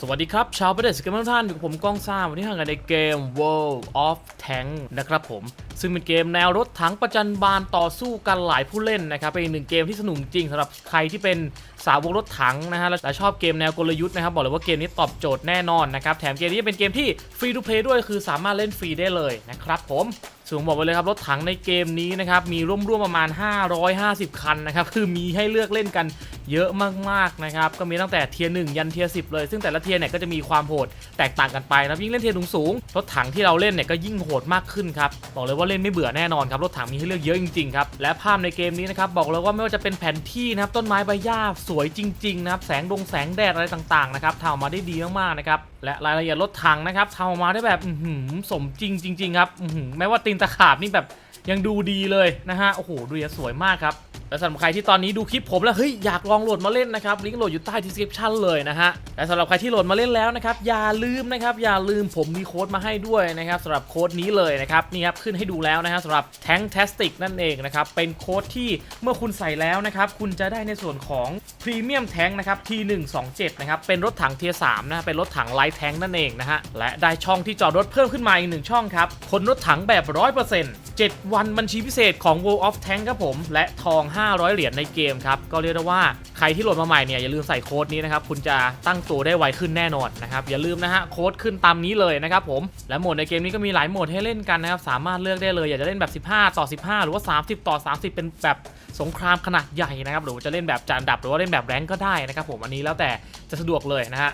สวัสดีครับ ชาวประเดสกันทุกท่านอยู่กับผมก้องซ่าวันนี้ห่างกันในเกม World of Tank นะครับผม ซึ่งเป็นเกมแนวรถถังประจันบานต่อสู้กันหลายผู้เล่นนะครับเป็นอีกหนึ่งเกมที่สนุกจริงสำหรับใครที่เป็นสาวกรถถังนะฮะและชอบเกมแนวกลยุทธ์นะครับบอกเลยว่าเกมนี้ตอบโจทย์แน่นอนนะครับแถมเกมนี้เป็นเกมที่ฟรี to play ด้วยคือสามารถเล่นฟรีได้เลยนะครับผมสูงบอกไปเลยครับรถถังในเกมนี้นะครับมีร่วมๆประมาณ 550 คันนะครับคือมีให้เลือกเล่นกันเยอะมากๆนะครับก็มีตั้งแต่เทียร์หนึ่งยันเทียร์สิเลย ซึ่งแต่ละเทียร์เนี่ยก็จะมีความโหดแตกต่างกันไปนะยิ่งเล่นเทียร์สูงๆรถถังที่เราเล่นเนี่ยก็ยิ่งโหดมากขึ้นครับบอกเลยว่าเล่นไม่เบื่อแน่นอนครับรถถังมีให้เลือกเยอะจริงๆครับและภาพในเกมนี้นะครับบอกเลยว่าไม่ว่าจะเป็นแผนที่นะครับต้นไม้ใบหญ้าสวยจริงๆนะครับแสงดงแสงแดดอะไรต่างๆนะครับทำออกมาได้ดีมากๆนะครับและรายละเอียดรถถังนะครับทำออกมาได้แบบสมจริงจริงๆครับแม้ว่าตีนตะขาบนี่แบบ ยังดูดีเลยนะฮะโอ้โหดูสวยมากครับและสำหรับใครที่ตอนนี้ดูคลิปผมแล้วเฮ้ยอยากลองโหลดมาเล่นนะครับลิงก์โหลดอยู่ใต้ description เลยนะฮะและสำหรับใครที่โหลดมาเล่นแล้วนะครับอย่าลืมนะครับอย่าลืมผมมีโค้ดมาให้ด้วยนะครับสำหรับโค้ดนี้เลยนะครับนี่ครับขึ้นให้ดูแล้วนะฮะสำหรับ Tanktastic นั่นเองนะครับเป็นโค้ดที่เมื่อคุณใส่แล้วนะครับคุณจะได้ในส่วนของ Premium Tank นะครับ T127 นะครับเป็นรถถังเทียร์3นะเป็นรถถัง Light Tank นั่นเองนะฮะและได้ช่องที่จอดรถเพิ่มขึ้นมาอีกหนึ่งช่องครับคนรถถังแบบ100% 7วันบัญชีพิเศษของ World of Tank ครับผม และทอง 500 เหรียญในเกมครับ ก็เรียกได้ว่าใครที่โหลดมาใหม่เนี่ย อย่าลืมใส่โค้ดนี้นะครับ คุณจะตั้งตัวได้ไวขึ้นแน่นอนนะครับ อย่าลืมนะฮะ โค้ดขึ้นตามนี้เลยนะครับผม และโหมดในเกมนี้ก็มีหลายโหมดให้เล่นกันนะครับ สามารถเลือกได้เลย อยากจะเล่นแบบ 15 ต่อ 15 หรือว่า 30 ต่อ 30 เป็นแบบสงครามขนาดใหญ่นะครับ หรือจะเล่นแบบจานดับหรือว่าเล่นแบบแรงก็ได้นะครับผม อันนี้แล้วแต่จะสะดวกเลยนะฮะ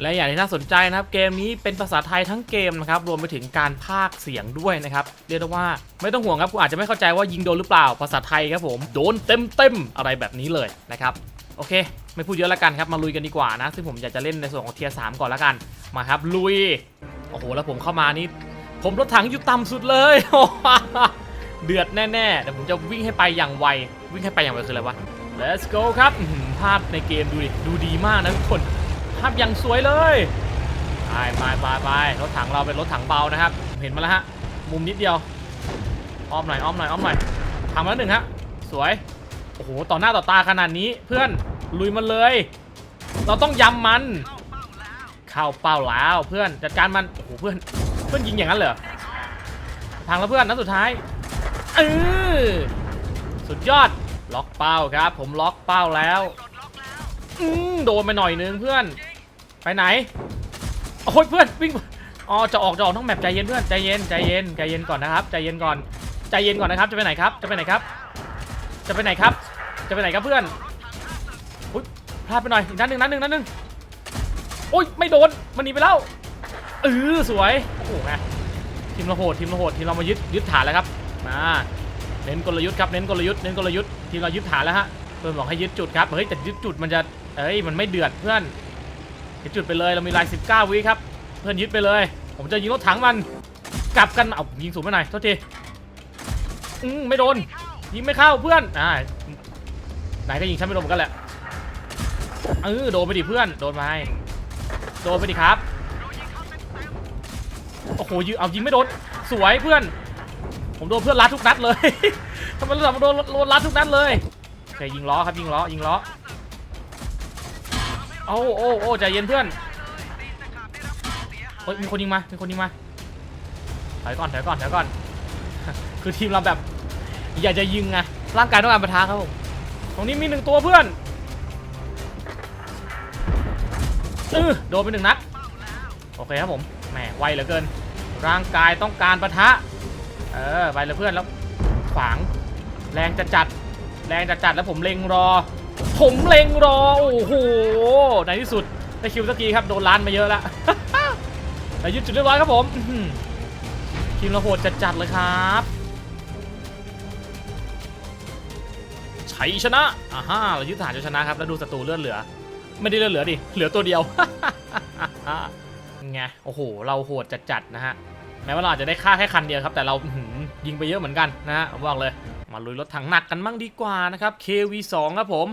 และอย่างที่น่าสนใจนะครับเกมนี้เป็นภาษาไทยทั้งเกมนะครับรวมไปถึงการพากเสียงด้วยนะครับเรียกได้ว่าไม่ต้องห่วงครับคุณอาจจะไม่เข้าใจว่ายิงโดนหรือเปล่าภาษาไทยครับผมโดนเต็มเต็มๆอะไรแบบนี้เลยนะครับโอเค ไม่พูดเยอะแล้วกันครับมาลุยกันดีกว่านะซึ่งผมอยากจะเล่นในส่วนของเทียร์สก่อนแล้วกันมาครับลุยโอ้โหแล้วผมเข้ามานี่ผมรถถังอยู่ต่ำสุดเลยเดือดแน่ๆเดี๋ยวผมจะวิ่งให้ไปอย่างไววิ่งให้ไปอย่างไวคืออะไรวะ let's go ครับภาพในเกมดูดิดูดีมากนะทุกคน ภาพอย่างสวยเลยไปไปไปไปรถถังเราเป็นรถถังเบานะครับ เห็นมาแล้วฮะ มุมนิดเดียว อ้อมหน่อยอ้อมหน่อยอ้อมหน่อยทำมาแล้วหนึ่งฮะ สวย โอ้โห ต่อหน้าต่อตาขนาดนี้เพื่อน ลุยมันเลย เราต้องยำมัน เข้าเป้าแล้วเพื่อน จัดการมัน โอ้โห เพื่อน เพื่อนยิงอย่างนั้นเหรอ พังแล้วเพื่อนนัดสุดท้าย เออสุดยอด ล็อกเป้าครับ ผมล็อกเป้าแล้ว อืมโดนไปหน่อยนึงเพื่อน ไปไหนโอ้ยเพื่อนวิ่งอ๋อจะออกจะออกต้องแมปใจเย็นเพื่อนใจเย็นใจเย็นใจเย็นก่อนนะครับใจเย็นก่อนใจเย็นก่อนนะครับจะไปไหนครับจะไปไหนครับ จะไปไหนครับ จะไปไหนครับเพื่อนอุ้ยพลาดไปหน่อยอีกนัดหนึ่งนัดหนึ่งนัดหนึ่งโอ้ยไม่โดนมันหนีไปแล้วเออสวยโอ้โหไงทีมเราโหดทีมเราโหดทีมเรามายึดยึดฐานแล้วครับมาเน้นกลยุทธ์ครับเน้นกลยุทธ์เน้นกลยุทธ์ทีมเรายึดฐานแล้วฮะเพื่อนบอกให้ยึดจุดครับเฮ้ยแต่ยึดจุดมันจะเอ้ยมันไม่เดือดเพื่อน ยึดจุดไปเลยเรามีลาย 19 วิครับ เพื่อนยึดไปเลย ผมจะยิงรถถังมัน กลับกันเอายิงสูงไปหน่อยโทษทีอืมไม่โดน ยิงไม่เข้าเพื่อนอ่าไหนก็ยิงฉันไม่โดนเหมือนกันแหละเออโดนไปดิเพื่อนโดนไปโดนไปดิครับโอ้โหยิงเอายิงไม่โดนสวยเพื่อน ผมโดนเพื่อนรัดทุกนัดเลยทำไมเราโดนโดนรัดทุกนัดเลยโอเคยิงล้อครับยิงล้อยิงล้อ โอ้โอ้โอ้ใจเย็นเพื่อนเฮ้ยมีคนยิงมามีคนยิงมาถอยก่อนถอยก่อนถอยก่อน คือทีมเราแบบ อยากจะยิงไงร่างกายต้องการปะทะครับผมตรงนี้มีหนึ่งตัวเพื่อนเออโดนไปหนึ่งนัดโอเคครับผมแหมไวเหลือเกิน ร่างกายต้องการปะทะเออไปเลยเพื่อนแล้วขวาง แรงจะจัด แรงจะจัดแล้วผมเล็งรอ ผมเล็งรอ โอ้โห ในที่สุดได้คิวสักทีครับ โดนล้านมาเยอะแล้วแต่ยึดจุดเรียบร้อยครับผมทีมเราโหดจัดๆเลยครับชัยชนะอ่าฮะเรายึดฐานจนชนะครับ แล้วดูศัตรูเลือดเหลือ ไม่ได้เลือดเหลือดิ เหลือตัวเดียวไงโอ้โห เราโหดจัดๆนะฮะ แม้ว่าเราจะได้ค่าแค่คันเดียวครับ แต่เรายิงไปเยอะเหมือนกันนะฮะบอกเลย มาลุยรถถังหนักกันมั่งดีกว่านะครับ KV2 ครับผม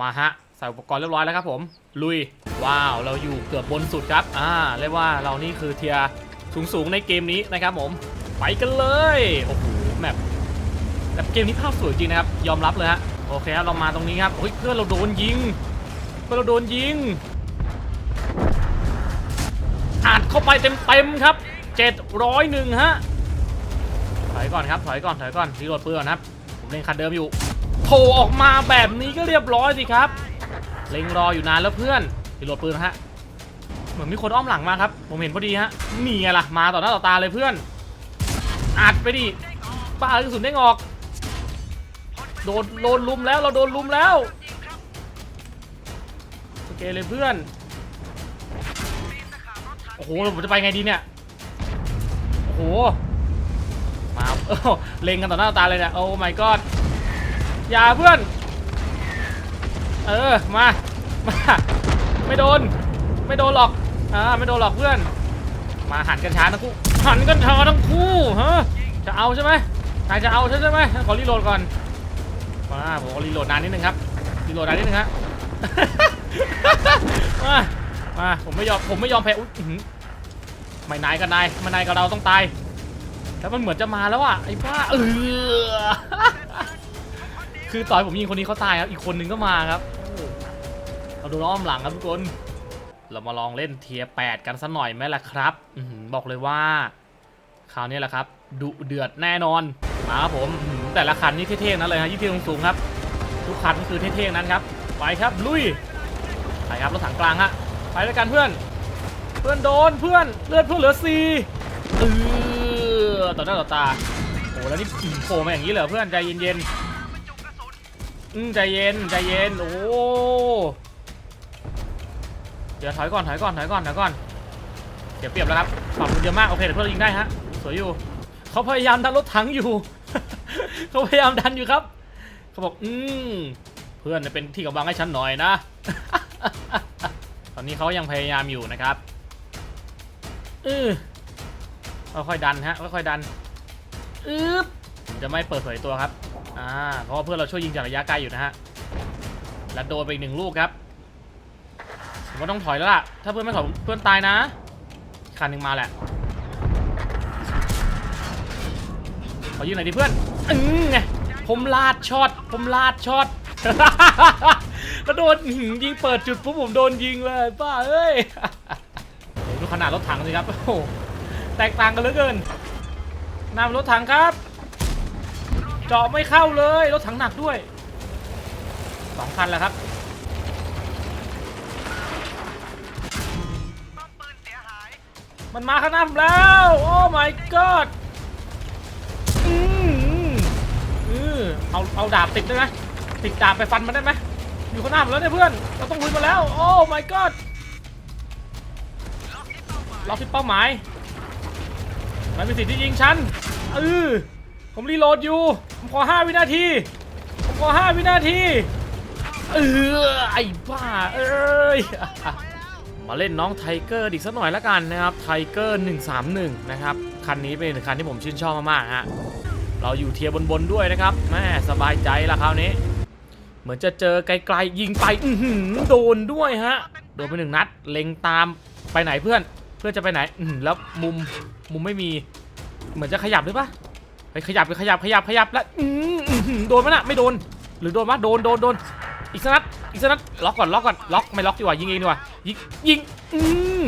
มาฮะ ใส่อุปกรณ์เรียบร้อยแล้วครับผม ลุย ว้าว เราอยู่เกือบบนสุดครับ อ่า เรียกว่าเรานี่คือเทียร์สูงๆในเกมนี้นะครับผม ไปกันเลย โอ้โหแบบแบบเกมนี้ภาพสวยจริงนะครับ ยอมรับเลยฮะ โอเคครับ เรามาตรงนี้ครับเฮ้ย เพื่อนเราโดนยิง เพื่อนเราโดนยิงเข้าไปเต็มๆครับ 701ฮะ ถอยก่อนครับ ถอยก่อน ถอยก่อนรีโหลดปืนก่อนครับ ผมเล่นคันเดิมอยู่ โผล่ออกมาแบบนี้ก็เรียบร้อยสิครับ เล็งรออยู่นานแล้วเพื่อนรีโหลดปืนนะฮะ เหมือนมีคนอ้อมหลังมาครับ ผมเห็นพอดีฮะ นี่ไงล่ะ มาต่อหน้าต่อตาเลยเพื่อน อัดไปดิป้ากระสุนได้งอก โดนโดนลุมแล้วเราโดนลุมแล้วโอเคเลยเพื่อน โอ้โหผมจะไปไงดีเนี่ย โอ้โห มาเอ้าเล็งกันต่อหน้าต่อตาเลยเนี่ย โอ้ my god อย่าเพื่อน เออ มา มา ไม่โดน ไม่โดนหรอก อ่า ไม่โดนหรอกเพื่อน มาหันกันช้าทั้งคู่ หันกันช้าทั้งคู่ฮะจะเอาใช่ไหมนายจะเอาใช่ไหมขอรีโหลดก่อน มาผมขอรีโหลดนานนิดนึงครับ รีโหลดนานนิดนึงฮะมา มา ผมไม่ยอม ผมไม่ยอมแพ้อุ๊ยอื้อหือไม่นายกับนายม่นายกับเราต้องตายแล้วมันเหมือนจะมาแล้วอะไอ้บ้าเออ คือต่อยผมยิงคนนี้เขาตายครับ อีกคนนึงก็มาครับเราดูล้อมหลังครับทุกคน เรามาลองเล่นเทียร์แปดกันสักหน่อยไหมล่ะครับอืบอกเลยว่า คราวนี้แหละครับ ดุเดือดแน่นอน มาครับผม แต่ละคันนี่เท่ๆนั้นเลยฮะยี่เทียสูงครับ ทุกคันคือเท่ๆนั้นครับ ไปครับลุย ไปครับรถถังกลางฮะ ไปด้วยกันเพื่อน เพื่อนโดนเพื่อนเลือดเพื่อนเหลือสี่เออต่อหน้าต่อตาโอ้แล้วนี่โผล่มาอย่างนี้เหรอเพื่อนใจเย็นๆ อืมใจเย็นใจเย็นโอ้เดี๋ยวถอยก่อนถอยก่อนถอยก่อนถอยก่อนเดี๋ยวเปรียบแล้วครับฝั่งคุณเยอะมากโอเคเดี๋ยวเพื่อนเรายิงได้ฮะสวยอยู่เขาพยายามดันรถถังอยู่ เขาพยายามดันอยู่ครับเขาบอกอืมเพื่อนเป็นที่กำบังให้ฉันหน่อยนะ ตอนนี้เขายังพยายามอยู่นะครับเออค่อยๆดันฮะค่อยๆดันอึ๊บจะไม่เปิดเผยตัวครับ อ่าเพราะเพื่อนเราช่วยยิงจากระยะไกลอยู่นะฮะและโดนไปอีกหนึ่งลูกครับผมก็ต้องถอยแล้วล่ะ ถ้าเพื่อนไม่ถอยเพื่อนตายนะคันหนึ่งมาแหละขอยืนหน่อยดิเพื่อนอืมไงผมลาดช็อตผมลาดช็อตก็โดนยิงเปิดจุดปุ๊บผมโดนยิงเลยป้าเอ้ยดูขนาดรถถังสิครับโอ้โหแตกต่างกันเหลือเกินนำรถถังครับ เจาะไม่เข้าเลยรถถังหนักด้วยสองคันแล้วครับมันมาข้างหน้าผมแล้วโอ้ my god อืมอืมเอาเอาดาบติดได้ไหมติดดาบไปฟันมันได้ไหมอยู่ข้างหน้าผมแล้วเนี่ยเพื่อนเราต้องลุยมาแล้วโอ้ my god ล็อกที่เป้าหมายมันเป็นสิทธิ์ที่ยิงฉันเออ ผมรีโหลดอยู่ ผมขอ 5 วินาที ผมขอ 5 วินาที เออ ไอ้บ้า เอ้ย มาเล่นน้องไทเกอร์อีกสักหน่อยละกันนะครับ ไทเกอร์ 131 นะครับ คันนี้เป็นคันที่ผมชื่นชอบมากๆฮะ เราอยู่เทียร์บนๆด้วยนะครับ แม่สบายใจละคราวนี้ เหมือนจะเจอไกลๆยิงไป อื้อหือโดนด้วยฮะ โดนไปหนึ่งนัด เล็งตามไปไหนเพื่อน เพื่อนจะไปไหน อื้อแล้วมุมมุมไม่มี เหมือนจะขยับหรือปะ ไปขยับไปขยับขยับขยับแล้วโดนไหมน่ะไม่โดน หรือโดนวะโดนโดนโดนอีกสักนัดอีกสักนัดล็อกก่อนล็อกก่อนล็อกไม่ล็อกดีกว่ายิงเองดีกว่ายิงยิงอืม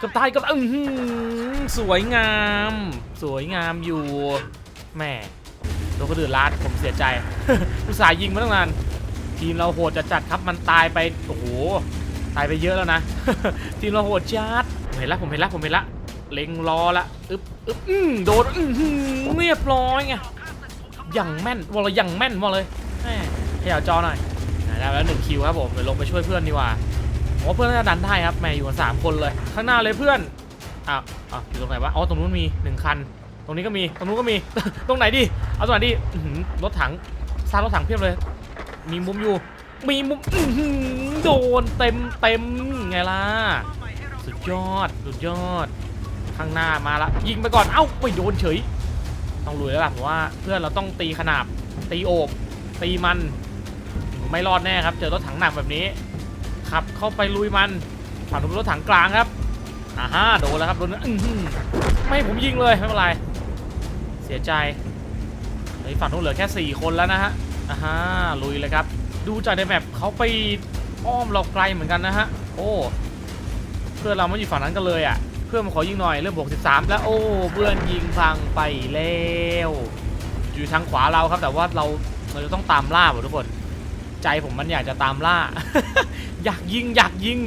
กับตายกับอือหือสวยงาม สวยงามอยู่แม่โดนคนอื่นลาดผมเสียใจอุตส่าห์ยิงมาตั้งนานทีมเราโหดจะจัดครับมันตายไปโอ้โหตายไปเยอะแล้วนะ ทีมเราโหดจัดผมเห็นละผมเห็นละผมเห็นละ เล็งรอละอึ๊บอึ๊บอืมโดนอื้อหือเรียบร้อยไงอย่างแม่นวอลเลยอย่างแม่นวอลเลยแม่ขยับจอหน่อยได้แล้วหนึ่งคิวครับผมเดี๋ยวลงไปช่วยเพื่อนดีกว่าผมว่าเพื่อนน่าจะดันได้ครับแม่อยู่กันสามคนเลย ข้างหน้าเลยเพื่อนอ้าวอ้าวอยู่ตรงไหนวะอ๋อตรงนู้นมีหนึ่งคัน ตรงนี้ก็มีตรงนู้นก็มี ตรงไหนดีเอาตรงไหนดีอื้อหือรถถังสร้ารถถังเพียบเลย มีมุมอยู่ มีมุมอื้อหือโดนเต็มเต็มไงล่ะสุดยอด สุดยอด ข้างหน้ามาละยิงไปก่อนเอ้าไม่โดนเฉย ต้องลุยแล้วล่ะผมว่าเพื่อนเราต้องตีขนาบตีโอบตีมัน ไม่รอดแน่ครับ เจอรถถังหนักแบบนี้ขับเข้าไปลุยมันฝั่งนู้นเป็นรถถังกลางครับอ่าฮะโดนแล้วครับโดนอื้อไม่ผมยิงเลยไม่เป็นไรเสียใจเฮ้ฝั่งนู้นเหลือแค่ 4 คนแล้วนะฮะอ่าฮะลุยเลยครับ ดูจากในแมปเขาไปอ้อมเราไกลเหมือนกันนะฮะโอ้เพื่อนเราไม่อยู่ฝั่งนั้นกันเลยอะ พื่อนมาขอยิงหน่อยเริ่มบวก13แล้วโอ้เพื่อนยิงพังไปแล้วอยู่ทางขวาเราครับ แต่ว่าเราเราจะต้องตามล่าว่ะทุกคน ใจผมมันอยากจะตามล่า อยากยิงอยากยิง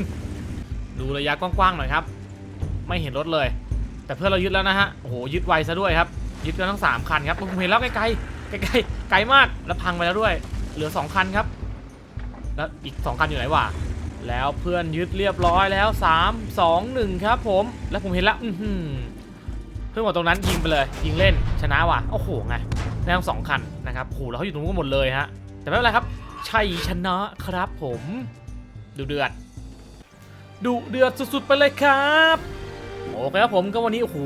ดูระยะกว้างๆหน่อยครับ ไม่เห็นรถเลย แต่เพื่อนเรายึดแล้วนะฮะโอ้โหยึดไวซะด้วยครับยึดกันทั้งสามคันครับผมเห็นแล้วไกลๆไกลๆไกลมากแล้วพังไปแล้วด้วย เหลือสองคันครับ แล้วอีกสองคันอยู่ไหนวะ แล้วเพื่อนยึดเรียบร้อยแล้ว 3 2 1 ครับผม แล้วผมเห็นแล้วเพื่อนบอกตรงนั้นยิงไปเลย ยิงเล่นชนะว่ะ โอ้โหไงได้ทั้งสองคันนะครับโอ้โหแล้วเขาอยู่ตรงนู้นกันหมดเลยฮะ แต่ไม่เป็นไรครับ ชัยชนะครับผม ดูเดือดดุเดือดสุดๆไปเลยครับ โอเคครับผมก็วันนี้โอ้โห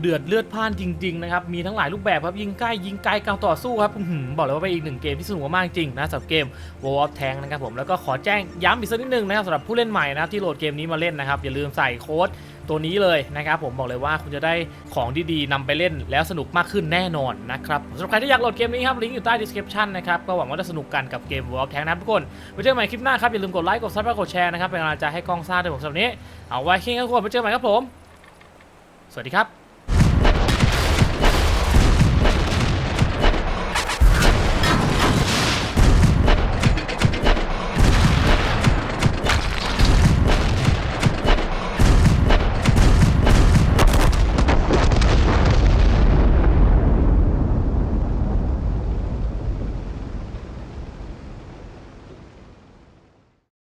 เดือดเลือดพ่านจริงๆนะครับมีทั้งหลายรูปแบบครับยิงใกล้ยิงไกลการต่อสู้ครับบอกเลยว่าเป็นอีกหนึ่งเกมที่สนุกมากจริงนะสำหรับเกม World of Tank นะครับผมแล้วก็ขอแจ้งย้ำอีกสักนิดนึงนะครับสำหรับผู้เล่นใหม่นะครับที่โหลดเกมนี้มาเล่นนะครับอย่าลืมใส่โค้ดตัวนี้เลยนะครับผมบอกเลยว่าคุณจะได้ของดีๆนำไปเล่นแล้วสนุกมากขึ้นแน่นอนนะครับสำหรับใครที่อยากโหลดเกมนี้ครับลิงก์อยู่ใต้ description นะครับก็หวังว่าจะสนุกกันกับเกม World of Tank นะทุกคนไว้เจอกันใหม่คลิปหน้าครับอย่าลืมกดไลค์กดซับและกดแชร์นะครับเป็นกำลังใจให้กล้องซ่าด้วยผมสำหรับนนี้เอาไว้แค่นี้ครับทุกคนไว้เจอกันใหม่ครับผม สวัสดีครับ